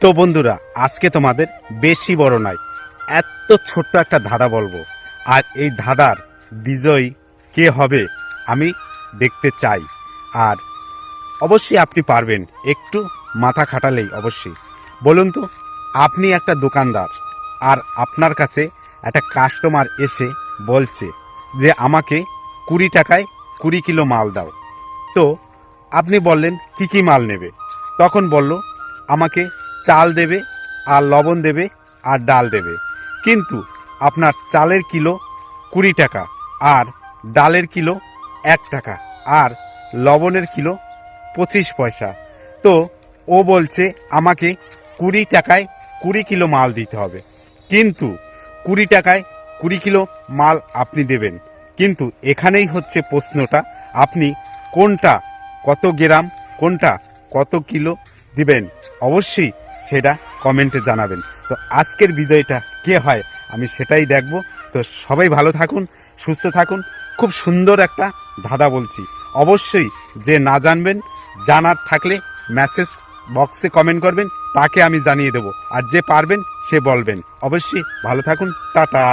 তো বন্ধুরা, আজকে তোমাদের বেশি বড় নয়, এত ছোট্ট একটা ধাঁধা বলব। আর এই ধাঁধার বিজয়ী কে হবে আমি দেখতে চাই। আর অবশ্যই আপনি পারবেন, একটু মাথা খাটালেই অবশ্যই। বলুন তো, আপনি একটা দোকানদার, আর আপনার কাছে একটা কাস্টমার এসে বলছে যে আমাকে কুড়ি টাকায় কুড়ি কিলো মাল দাও। তো আপনি বললেন, কি কি মাল নেবে? তখন বলল, আমাকে চাল দেবে, আর লবণ দেবে, আর ডাল দেবে। কিন্তু আপনার চালের কিলো কুড়ি টাকা, আর ডালের কিলো এক টাকা, আর লবণের কিলো পঁচিশ পয়সা। তো ও বলছে, আমাকে কুড়ি টাকায় কুড়ি কিলো মাল দিতে হবে। কিন্তু কুড়ি টাকায় কুড়ি কিলো মাল আপনি দেবেন। কিন্তু এখানেই হচ্ছে প্রশ্নটা, আপনি কোনটা কত গ্রাম, কোনটা কত কিলো দিবেন? অবশ্যই সেটা কমেন্টে জানাবেন। তো আজকের বিজয়টা কে হয় আমি সেটাই দেখব। তো সবাই ভালো থাকুন, সুস্থ থাকুন। খুব সুন্দর একটা ধাঁধা বলছি। অবশ্যই যে না জানবেন, জানার থাকলে মেসেজ বক্সে কমেন্ট করবেন, তাকে আমি জানিয়ে দেবো। আর যে পারবেন, সে বলবেন। অবশ্যই ভালো থাকুন, টাটা।